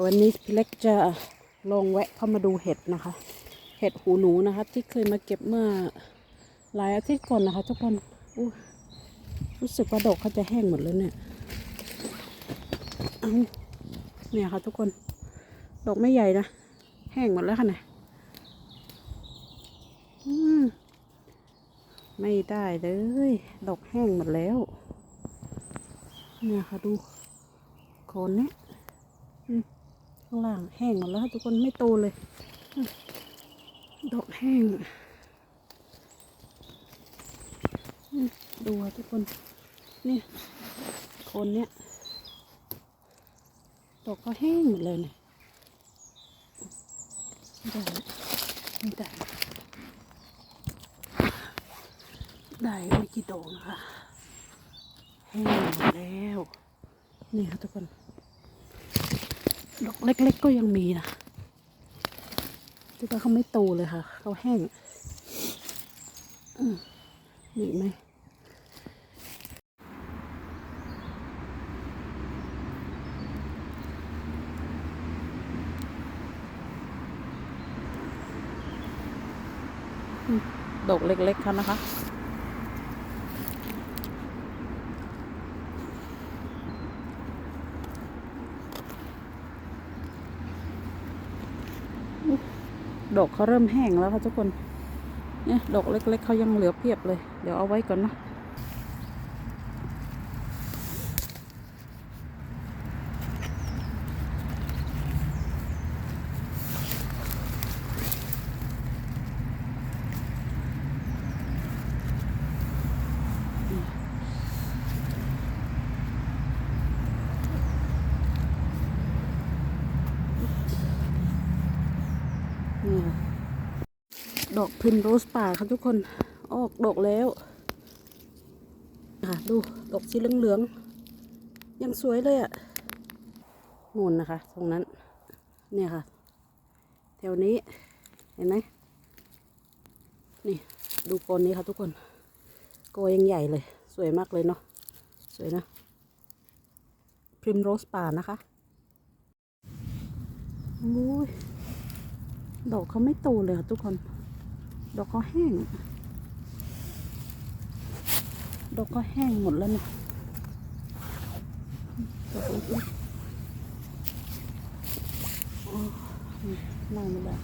วันนี้พี่เล็กจะลองแวะเข้ามาดูเห็ดนะคะ เห็ดหูหนูนะคะ ที่เคยมาเก็บเมื่อหลายอาทิตย์ก่อนนะคะ ทุกคนรู้สึกว่าดอกเขาจะแห้งหมดแล้วเนี่ยเอาเนี่ยค่ะทุกคน ดอกไม่ใหญ่นะ แห้งหมดแล้วค่ะเนี่ยไม่ได้เลย ดอกแห้งหมดแล้ว เนี่ยค่ะดูโคนเนี้ย ข้างล่างแห้งหมดแล้ว ทุกคนไม่โตเลย ดอกแห้งอืมดูค่ะทุกคน นี่โคนเนี้ยดอกก็แห้งหมดเลยเนี่ยไม่ได้ไม่ได้ได้ไม่กี่ดอกนะคะแห้งหมดแล้ว นี่ค่ะทุกคน ดอกเล็ก ๆ ก็ยังมีนะที่ว่าเขาไม่โตเลยค่ะ เขาแห้งอืมมีอีกไหมอืมดอกเล็กๆเขานะคะ ดอกเขาเริ่มแห้งแล้วค่ะทุกคน เนี่ยดอกเล็ก ๆเขายังเหลือเพียบเลย เดี๋ยวเอาไว้ก่อนนะ นี่ค่ะ ดอกพิมโรสป่าครับทุกคน ออกดอกแล้วค่ะดูดอกสีเหลืองๆยังสวยเลยอะ่ะนู่นนะคะ ตรงนั้น เนี่ยค่ะ แถวนี้ เห็นไหมนี่ ดูโกนนี้ค่ะทุกคน โกยังใหญ่เลย สวยมากเลยเนาะ สวยนะพริมโรสป่านะคะโอ้ยดอกเขาไม่โตเลยค่ะทุกคน ดอกเขาแห้ง ดอกก็แห้งหมดแล้วเนี่ยดอกเล็กๆโอ้ยนั่งไม่ได้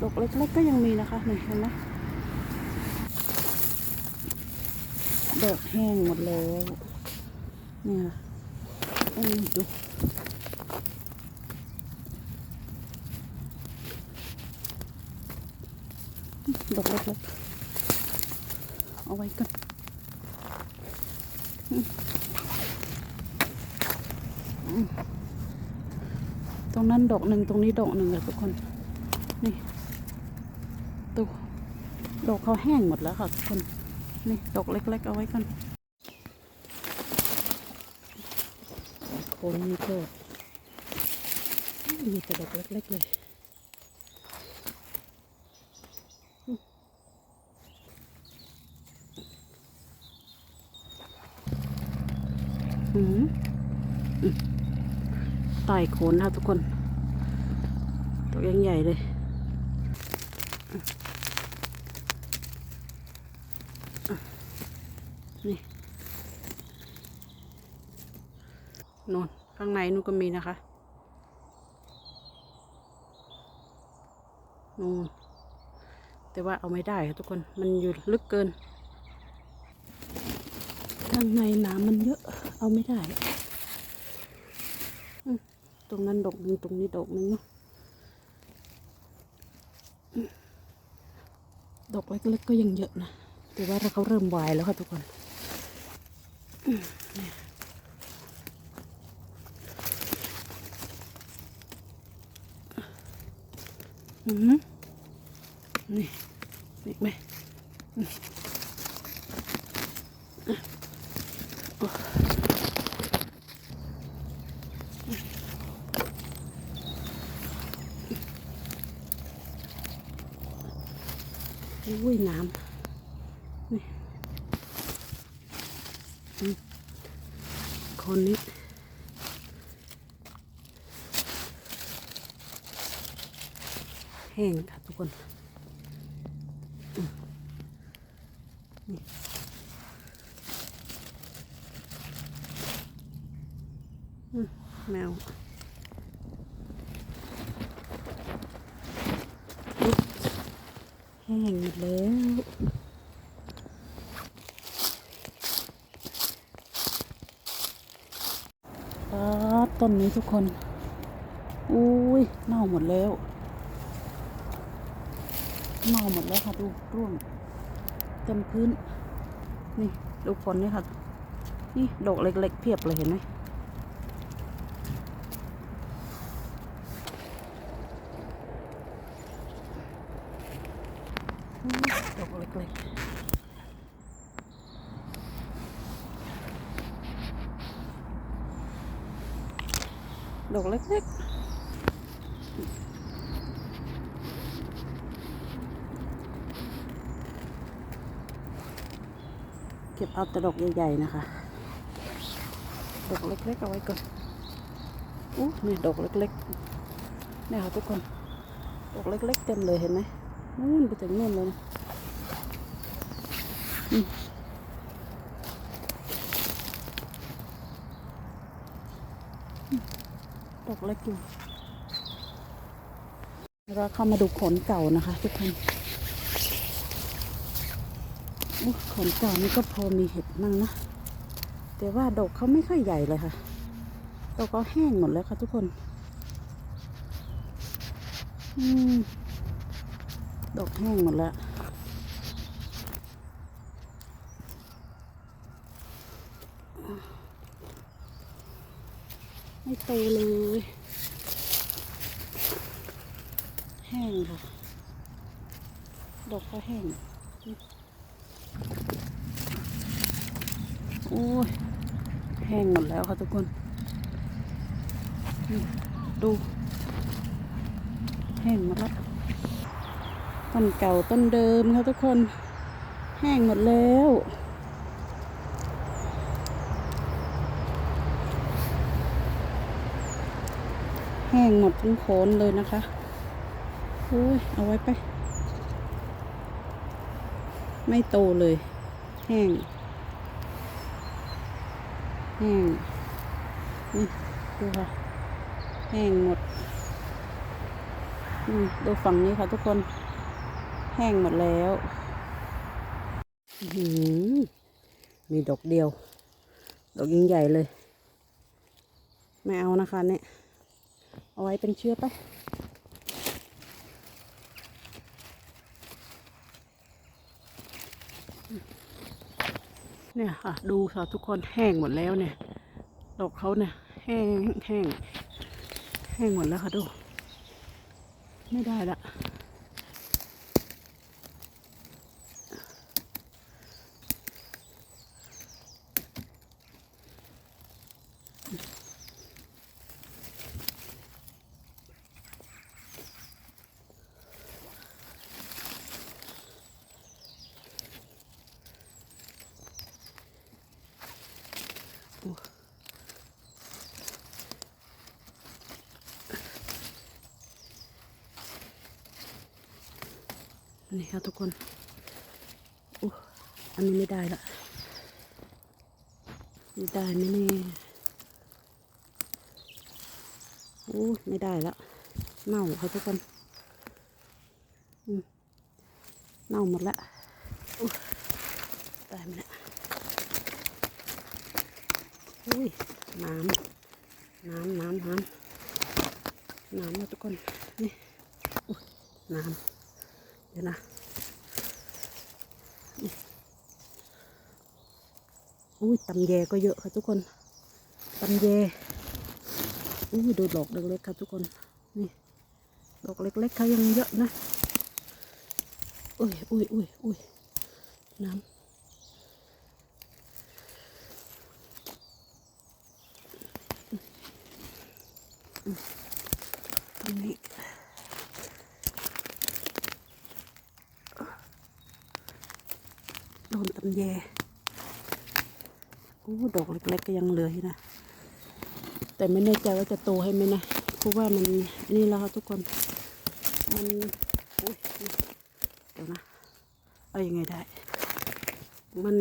ดอกเล็กๆก็ยังมีนะคะเนี่เห็นไหมดอกแห้งหมดแล้ว เนี่ยอืมดู ดอกเล็กๆเอาไว้กันอืมอืมตรงนั้นดอกหนึ่งตรงนี้ดอกหนึ่งเลยทุกคน นี่ดูดอกเขาแห้งหมดแล้วค่ะทุกคน นี่ดอกเล็ก ๆ เอาไว้กันโคนนี่ก็มีแต่ดอกเล็ก ๆ เลยือไต่โขนนะทุกคน ตัวยังใหญ่เลย นี่นอนข้างในนู่นก็มีนะคะนู่นแต่ว่าเอาไม่ได้ค่ะทุกคน มันอยู่ลึกเกิน ข้างในน้ำมันเยอะ เอาไม่ได้ ตรงนั้นดอกหนึ่งตรงนี้ดอกหนึ่งเนาะดอกเล็กๆก็ยังเยอะนะแต่ว่าถ้าเขาเริ่มวายแล้วค่ะทุกคนอืมนี่นี่ไหม อุ้ยน้ำคนนี้แห้งค่ะทุกคน แห้งหมดแล้วต้นนี้ทุกคน อุ้ยเน่าหมดแล้ว เน่าหมดแล้วค่ะดูร่วงเต็มพื้น นี่ ดูผลนี่ค่ะ นี่ดอกเล็กๆเพียบเลยเห็นไหมอืม ดอกเล็กๆดอกเล็กๆ เก็บเอาแต่ดอกใหญ่ๆนะคะ ดอกเล็กๆเอาไว้ก่อนอู้นี่ดอกเล็กๆนี่ค่ะทุกคน ดอกเล็กๆเต็มเลยเห็นไหมนู่นไปถึงนู่นเลยนะ ดอกเล็กอยู่เราเข้ามาดูขนเก่านะคะ ทุกคนขนเก่านี่ก็พอมีเห็ดมั่งนะแต่ว่าดอกเขาไม่ค่อยใหญ่เลยค่ะดอกเขาแห้งหมดแล้วค่ะทุกคน อืมดอกแห้งหมดแล้ว โตเลย แห้งค่ะดอกเขาแห้ง โอ้ย แห้งหมดแล้วค่ะทุกคน ดู แห้งหมดแล้ว ต้นเก่าต้นเดิมค่ะทุกคน แห้งหมดแล้ว งหมดทั้งโคนเลยนะคะโอ้ยเอาไว้ไป ไม่โตเลย แห้ง แห้ง นี่ดูค่ะ แห้งหมดอืมดูฝั่งนี้ค่ะทุกคน แห้งหมดแล้วหือมีดอกเดียว ดอกยิ่งใหญ่เลย ไม่เอานะคะเนี่ย เอาไว้เป็นเชื้อไปเนี่ยค่ะดูค่ะทุกคนแห้งหมดแล้วเนี่ย ดอกเขาเนี่ยแห้งแห้งแห้งหมดแล้วค่ะดู ไม่ได้ละ นี่ค่ะทุกคนอู้อันนี้ไม่ได้ละไม่ได้ไหมเนี่อู้ไม่ได้ละเน่าค่ะทุกคนอืมเน่าหมดละอู้ได้ไหมเนี่ยอุ้ยน้ำน้ำน้ำน้ำน้ำนะทุกคนนี่อุ้ยน้ำ ดี๋ยวนะอุ้ยตำแยก็เยอะค่ะทุกคนตำแยอุ้ยดูดอกเล็กๆค่ะทุกคนนี่ดอกเล็กๆเขายังเยอะนะอุ้ยอุ้ยอุ้ยอุ้ยน้ำตรงนี้ โดนตำแยโอ้ดอกเล็กๆก็ยังเหลืออยู่นะ แต่ไม่แน่ใจว่าจะโตให้ไหมนะ เพราะว่ามันนี่แล้วค่ะทุกคน มันอุ้ยเดี๋ยวนะ เอายังไงได้ มัน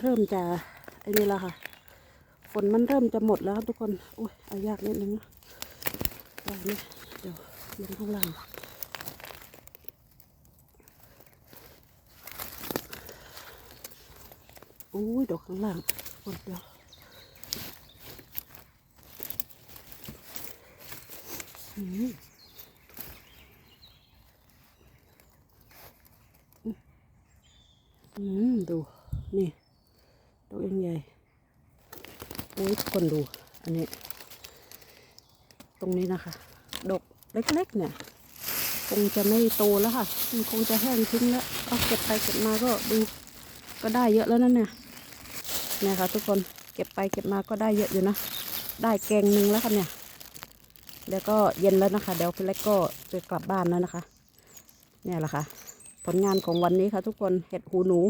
เริ่มจะไอ้นี่และค่ะ ฝนมันเริ่มจะหมดแล้วทุกคนโอ้ยเอายากนิดนึงนะได้ไหมเดี๋ยวลงข้างล่าง อ้ยดอกข้างล่างฝนเดียวอืมอืมดู นี่ดอกยังใหญ่โอ้ยกคนดู อันนี้ ตรงนี้นะคะ ดอกเล็กๆเนี่ยคงจะไม่โตแล้วค่ะ มันคงจะแห้งทิ้งแล้ว เอาเก็บไปเก็บมาก็ดู ก็ได้เยอะแล้วนั่นเนี่ย เนี่ยค่ะทุกคนเก็บไปเก็บมาก็ได้เยอะอยู่นะ ได้แกงหนึ่งแล้วค่ะเนี่ย แล้วก็เย็นแล้วนะคะ เดี๋ยวพี่เล็กก็จะกลับบ้านแล้วนะคะ เนี่ยแหละค่ะ ผลงานของวันนี้ค่ะทุกคนเห็ดหูหนู